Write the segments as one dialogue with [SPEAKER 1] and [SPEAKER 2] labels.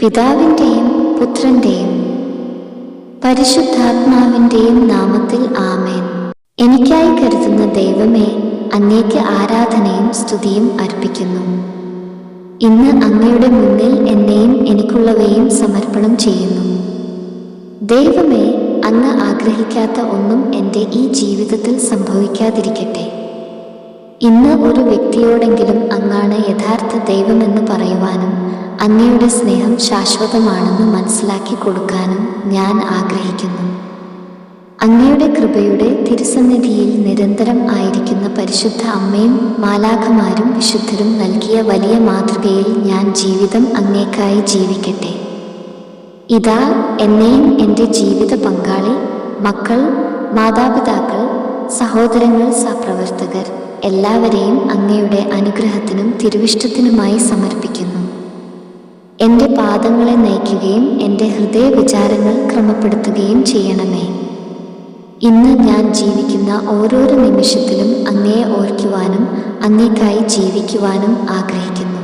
[SPEAKER 1] പിതാവിന്റെയും പുത്രന്റെയും പരിശുദ്ധാത്മാവിന്റെയും നാമത്തിൽ ആമേൻ. എനിക്കായി കരുതുന്ന ദൈവമേ അങ്ങേക്ക് ആരാധനയും സ്തുതിയും അർപ്പിക്കുന്നു. ഇന്ന് അങ്ങയുടെ മുന്നിൽ എന്നെയും എനിക്കുള്ളവയും സമർപ്പണം ചെയ്യുന്നു. ദൈവമേ അങ്ങ് ആഗ്രഹിക്കാത്ത ഒന്നും എന്റെ ഈ ജീവിതത്തിൽ സംഭവിക്കാതിരിക്കട്ടെ. ഇന്ന് ഒരു വ്യക്തിയോടെങ്കിലും അങ്ങാണ് യഥാർത്ഥ ദൈവമെന്ന് പറയുവാനും അങ്ങയുടെ സ്നേഹം ശാശ്വതമാണെന്ന് മനസ്സിലാക്കി കൊടുക്കാനും ഞാൻ ആഗ്രഹിക്കുന്നു. അങ്ങയുടെ കൃപയുടെ തിരുസന്നിധിയിൽ നിരന്തരം ആയിരിക്കുന്ന പരിശുദ്ധ അമ്മയും മാലാഖമാരും വിശുദ്ധരും നൽകിയ വലിയ മാതൃകയിൽ ഞാൻ ജീവിതം അങ്ങേക്കായി ജീവിക്കട്ടെ. ഇതാ എന്നെയും എന്റെ ജീവിത പങ്കാളി മക്കൾ മാതാപിതാക്കൾ സഹോദരങ്ങൾ സഹപ്രവർത്തകർ എല്ലാവരെയും അങ്ങയുടെ അനുഗ്രഹത്തിനും തിരുവിഷ്ടത്തിനുമായി സമർപ്പിക്കുന്നു. എന്റെ പാദങ്ങളെ നയിക്കുകയും എന്റെ ഹൃദയ വിചാരങ്ങൾ ക്രമപ്പെടുത്തുകയും ചെയ്യണമേ. ഇന്ന് ഞാൻ ജീവിക്കുന്ന ഓരോരോ നിമിഷത്തിലും അങ്ങയെ ഓർക്കുവാനും അങ്ങേക്കായി ജീവിക്കുവാനും ആഗ്രഹിക്കുന്നു.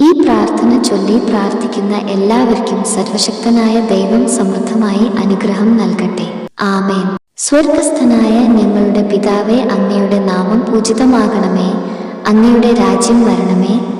[SPEAKER 1] ഈ പ്രാർത്ഥന ചൊല്ലി പ്രാർത്ഥിക്കുന്ന എല്ലാവർക്കും സർവശക്തനായ ദൈവം സമൃദ്ധമായി അനുഗ്രഹം നൽകട്ടെ. ആമേൻ. സ്വർഗസ്ഥനായ ഞങ്ങളുടെ പിതാവെ അങ്ങയുടെ നാമം പൂജിതമാകണമേ. അങ്ങയുടെ രാജ്യം വരണമേ.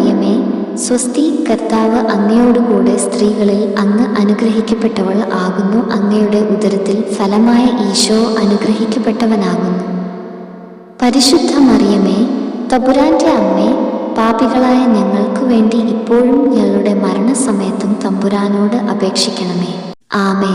[SPEAKER 1] സ്വസ്തി കർത്താവ് അങ്ങയോടുകൂടെ സ്ത്രീകളിൽ അങ്ങ് അനുഗ്രഹിക്കപ്പെട്ടവൾ ആകുന്നു. അങ്ങയുടെ ഉദരത്തിൽ ഫലമായ ഈശോ അനുഗ്രഹിക്കപ്പെട്ടവനാകുന്നു. പരിശുദ്ധ മറിയമേ തബുരാന്റെ അമ്മേ പാപികളായ ഞങ്ങൾക്ക് വേണ്ടി ഇപ്പോഴും ഞങ്ങളുടെ മരണസമയത്തും തമ്പുരാനോട് അപേക്ഷിക്കണമേ. ആമേൻ.